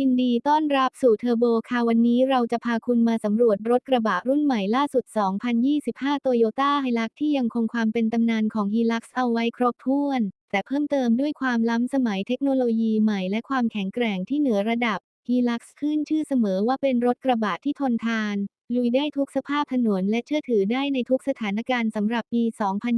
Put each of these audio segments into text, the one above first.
ยินดีต้อนรับสู่เทอร์โบค่ะวันนี้เราจะพาคุณมาสำรวจรถกระบะรุ่นใหม่ล่าสุด 2025 Toyota Hilux ที่ยังคงความเป็นตำนานของ Hilux เอาไว้ครบถ้วน แต่เพิ่มเติมด้วยความล้ำสมัยเทคโนโลยีใหม่และความแข็งแกร่งที่เหนือระดับ Hilux ขึ้นชื่อเสมอว่าเป็นรถกระบะที่ทนทาน ลุยได้ทุกสภาพถนนและเชื่อถือได้ในทุกสถานการณ์สำหรับปี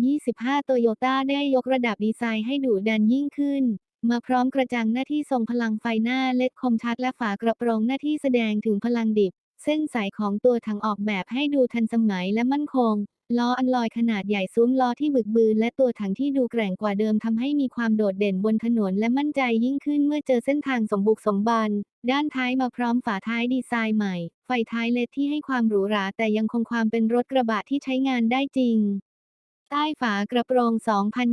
2025 Toyota ได้ยกระดับดีไซน์ให้ดุดันยิ่งขึ้น มาพร้อมกระจังหน้าที่ทรงพลังไฟหน้าเล็ดคมชัดและฝากระโปรงหน้าที่แสดงถึงพลังดิบ เส้นสายของตัวถังออกแบบให้ดูทันสมัยและมั่นคง ล้ออันลอยขนาดใหญ่ซุ้มล้อที่บึกบืนและตัวถังที่ดูแกร่งกว่าเดิมทำให้มีความโดดเด่นบนถนนและมั่นใจยิ่งขึ้นเมื่อเจอเส้นทางสมบุกสมบัน ด้านท้ายมาพร้อมฝาท้ายดีไซน์ใหม่ ไฟท้ายเลดที่ให้ความหรูหราแต่ยังคงความเป็นรถกระบะที่ใช้งานได้จริง ใต้ฝากระโปรง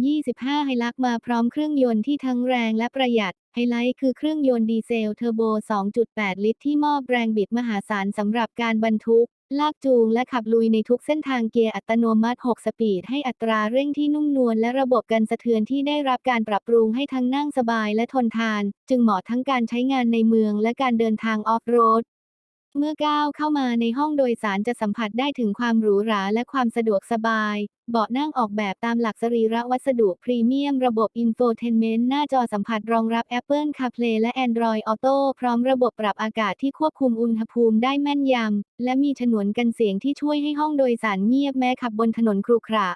2025 ไฮลักมาพร้อมเครื่องยนต์ที่ทั้งแรงและประหยัด ไฮไลท์คือเครื่องยนต์ดีเซลเทอร์โบ 2.8 ลิตรที่มอบแรงบิดมหาศาลสำหรับการบรรทุก ลากจูงและขับลุยในทุกเส้นทางเกียร์อัตโนมัติ 6 สปีด ให้อัตราเร่งที่นุ่มนวลและระบบกันสะเทือนที่ได้รับการปรับปรุงให้ทั้งนั่งสบายและทนทาน จึงเหมาะทั้งการใช้งานในเมืองและการเดินทางออฟโรด เมื่อก้าวเข้ามาในห้องโดยสารจะสัมผัสได้ถึงความหรูหราและความสะดวกสบาย เบาะนั่งออกแบบตามหลักสรีระวัสดุพรีเมียมระบบอินโฟเทนเมนต์หน้าจอสัมผัสรองรับ Apple CarPlay และ Android Auto พร้อมระบบปรับอากาศที่ควบคุมอุณหภูมิได้แม่นยำ และมีฉนวนกันเสียงที่ช่วยให้ห้องโดยสารเงียบแม้ขับบนถนนครุขระ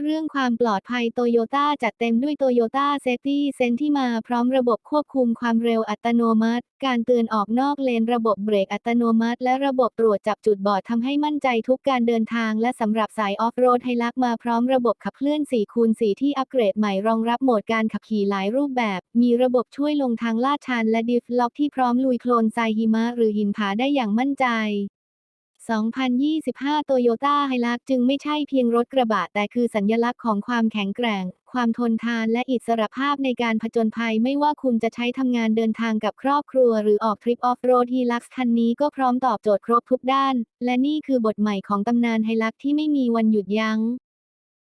เรื่องความปลอดภัยโตโยต้าจัดเต็มด้วยโตโยต้าเซฟตี้เซนที่มาพร้อมระบบควบคุมความเร็วอัตโนมัติ การเตือนออกนอกเลนระบบเบรกอัตโนมัติ และระบบตรวจจับจุดบอดทำให้มั่นใจทุกการเดินทาง และสำหรับสายออฟโรดไฮลักมาพร้อมระบบขับเคลื่อน4คูณ4ที่อัปเกรดใหม่รองรับโหมดการขับขี่หลายรูปแบบ มีระบบช่วยลงทางลาดชันและดิฟล็อกที่พร้อมลุยโคลนทรายหิมะหรือหินผาได้อย่างมั่นใจ 2025โตโยต้าไฮลักจึงไม่ใช่เพียงรถกระบะ แต่คือสัญลักษณ์ของความแข็งแกร่ง ความทนทานและอิสรภาพในการผจญภัยไม่ว่าคุณจะใช้ทำงานเดินทางกับครอบครัว หรือออกทริปออฟโรดฮีลักคันนี้ก็พร้อมตอบโจทย์ครบทุกด้าน และนี่คือบทใหม่ของตำนานไฮลักที่ไม่มีวันหยุดยัง้ง